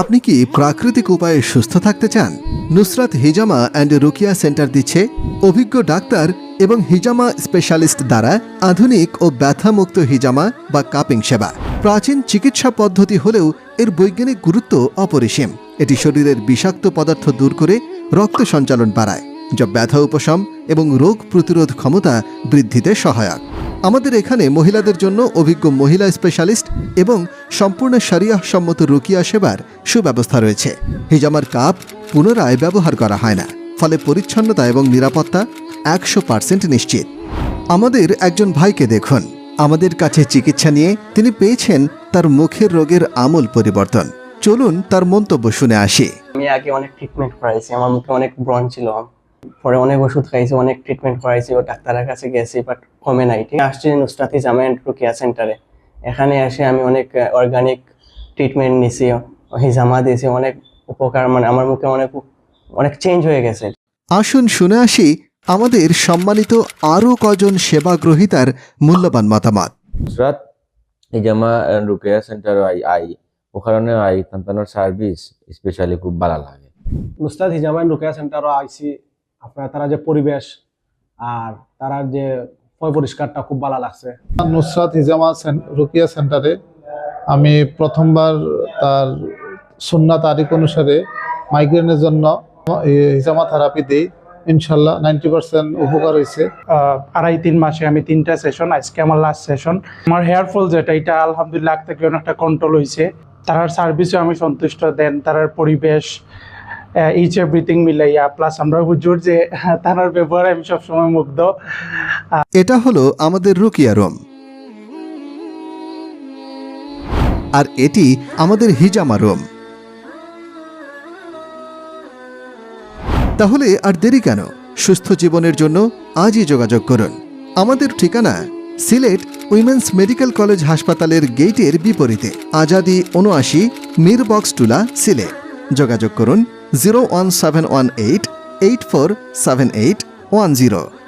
আপনি কি প্রাকৃতিক উপায়ে সুস্থ থাকতে চান? নুসরাত হিজামা অ্যান্ড রুকিয়া সেন্টার দিচ্ছে অভিজ্ঞ ডাক্তার এবং হিজামা স্পেশালিস্ট দ্বারা আধুনিক ও ব্যথামুক্ত হিজামা বা কাপিং সেবা। প্রাচীন চিকিৎসা পদ্ধতি হলেও এর বৈজ্ঞানিক গুরুত্ব অপরিসীম। এটি শরীরের বিষাক্ত পদার্থ দূর করে রক্ত সঞ্চালন বাড়ায়, যা ব্যথা উপশম এবং রোগ প্রতিরোধ ক্ষমতা বৃদ্ধিতে সহায়ক। আমাদের এখানে মহিলাদের জন্য অভিজ্ঞ মহিলা স্পেশালিস্ট এবং সম্পূর্ণ সারিয়াহ সম্মত রুকিয়া সেবার সুব্যবস্থা রয়েছে। হিজামার কাপ পুনরায় ব্যবহার করা হয় না। ফলে পরিচ্ছন্নতা এবং নিরাপত্তা একশো পার্সেন্ট নিশ্চিত। আমাদের একজন ভাইকে দেখুন। আমাদের কাছে চিকিৎসা নিয়ে তিনি পেয়েছেন তার মুখের রোগের আমূল পরিবর্তন। চলুন তার মন্তব্য শুনে আসি। আমি আগে অনেক ট্রিটমেন্ট করাইছি। আমার মুখে অনেক ব্রণ ছিল। পরে অনেক ওষুধ খাইছি, অনেক ট্রিটমেন্ট করাইছি। ও ডাক্তারের কাছে গেছি বাট কমে নাই আসছি নুসরাতি জামায়ান রুকিয়া সেন্টারে এখানে এসে আমি অনেক অর্গানিক ট্রিটমেন্ট নিছি হিজামা দিয়েছি অনেক উপকার মানে আমার মুখে অনেক অনেক চেঞ্জ হয়ে গেছে। আসুন শুনে আসি আমাদের সম্মানিত আরও কজন সেবা গ্রহীতার মূল্যবান মতামত। নুসরাত হিজামা রুকেয়া সেন্টার আই আই ও কারণে আই তান্তানোর সার্ভিস স্পেশালি খুব ভালো লাগে। নুস্তাদ হিজামা রুকেয়া সেন্টারও আইসি আপনার তারা যে পরিবেশ আর তারার যে পয় পরিষ্কারটা খুব ভালো লাগছে। নুসরাত হিজামা রুকিয়া সেন্টারে আমি প্রথমবার তার সুন্না তারিখ অনুসারে মাইগ্রেনের জন্য হিজামা থেরাপি দিই। ইনশাল্লাহ নাইনটি পার্সেন্ট উপকার হয়েছে। আড়াই তিন মাসে আমি তিনটা সেশন আজকে আমার লাস্ট সেশন আমার হেয়ার ফল যেটা এটা আলহামদুলিল্লাহ আগ থেকে অনেকটা কন্ট্রোল হয়েছে। তারার সার্ভিসও আমি সন্তুষ্ট দেন তারার পরিবেশ ইচ এভরিথিং মিলাইয়া। প্লাস আমরা হুজুর যে তারার ব্যবহারে আমি সবসময় মুগ্ধ। এটা হলো আমাদের রুকিয়া রুম। আর এটি আমাদের হিজামা রুম। তাহলে আর দেরি কেন? সুস্থ জীবনের জন্য আজই যোগাযোগ করুন। আমাদের ঠিকানা সিলেট উইমেন্স মেডিকেল কলেজ হাসপাতালের গেটের বিপরীতে, আজাদি উনআশি মির বক্স টুলা সিলেট। যোগাযোগ করুন zero one seven one eight eight four seven eight one zero.